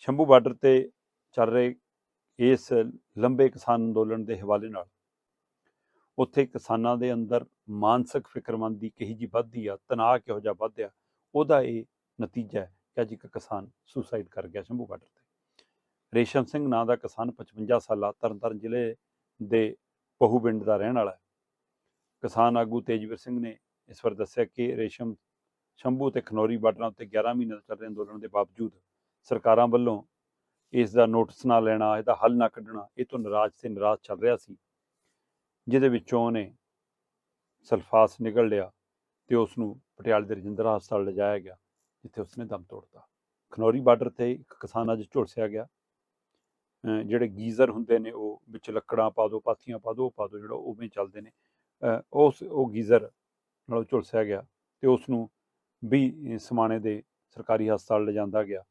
Shambhu border ਤੇ ਚੱਲ ਰਹੇ ਇਸ ਲੰਬੇ ਕਿਸਾਨ ਅੰਦੋਲਨ ਦੇ ਹਵਾਲੇ ਨਾਲ, ਉੱਥੇ ਕਿਸਾਨਾਂ ਦੇ ਅੰਦਰ ਮਾਨਸਿਕ ਫਿਕਰਮੰਦੀ ਕਿਹੀ ਜੀ ਵੱਧਦੀ ਆ, ਤਣਾਅ ਕਿਹੋ ਜਿਹਾ ਵੱਧਿਆ, ਉਹਦਾ ਇਹ ਨਤੀਜਾ ਹੈ ਕਿ ਅੱਜ ਇੱਕ ਕਿਸਾਨ ਸੁਸਾਈਡ ਕਰ ਗਿਆ ਸ਼ੰਭੂ ਬਾਰਡਰ ਤੇ। ਰੇਸ਼ਮ ਸਿੰਘ ਨਾਂ ਦਾ ਕਿਸਾਨ 55 ਸਾਲਾ ਤਰਨਤਾਰਨ ਜ਼ਿਲ੍ਹੇ ਦੇ ਪਹੂ ਪਿੰਡ ਦਾ ਰਹਿਣ ਵਾਲਾ ਕਿਸਾਨ ਆਗੂ ਤੇਜਵੀਰ ਸਿੰਘ ਨੇ ਇਸ ਵਾਰ ਦੱਸਿਆ ਕਿ ਰੇਸ਼ਮ ਸ਼ੰਭੂ ਤੇ ਖਨੌਰੀ ਬਾਰਡਰਾਂ ਉੱਤੇ 11 ਮਹੀਨੇ ਤੋਂ ਚੱਲ ਰਹੇ ਅੰਦੋਲਨ ਦੇ ਬਾਵਜੂਦ ਸਰਕਾਰਾਂ ਵੱਲੋਂ ਇਸ ਦਾ ਨੋਟਿਸ ਨਾ ਲੈਣਾ, ਇਹਦਾ ਹੱਲ ਨਾ ਕੱਢਣਾ, ਇਹ ਤੋਂ ਨਾਰਾਜ਼ ਤੇ ਨਾਰਾਜ਼ ਚੱਲ ਰਿਹਾ ਸੀ। ਜਿਹਦੇ ਵਿੱਚੋਂ ਉਹਨੇ ਸਲਫਾਸ ਨਿਕਲ ਲਿਆ ਤੇ ਉਸ ਨੂੰ ਪਟਿਆਲੇ ਦੇ ਰਜਿੰਦਰਾ ਹਸਪਤਾਲ ਲਿਜਾਇਆ ਗਿਆ, ਜਿੱਥੇ ਉਸਨੇ ਦਮ ਤੋੜਤਾ। ਖਨੌਰੀ ਬਾਰਡਰ ਤੇ ਇੱਕ ਕਿਸਾਨ ਅੱਜ ਝੁਲਸਿਆ ਗਿਆ। ਜਿਹੜੇ ਗੀਜ਼ਰ ਹੁੰਦੇ ਨੇ, ਉਹ ਵਿੱਚ ਲੱਕੜਾਂ ਪਾ ਦਿਓ ਪਾਥੀਆਂ ਪਾ ਦਿਓ ਉਹ ਪਾ ਦਿਓ ਜਿਹੜਾ ਉਵੇਂ ਚੱਲਦੇ ਨੇ। ਉਸ, ਉਹ ਗੀਜ਼ਰ ਨਾਲ ਝੁਲਸਿਆ ਗਿਆ ਤੇ ਉਸ ਨੂੰ ਵੀ ਸਮਾਣੇ ਦੇ ਸਰਕਾਰੀ ਹਸਪਤਾਲ ਲਿਜਾਂਦਾ ਗਿਆ।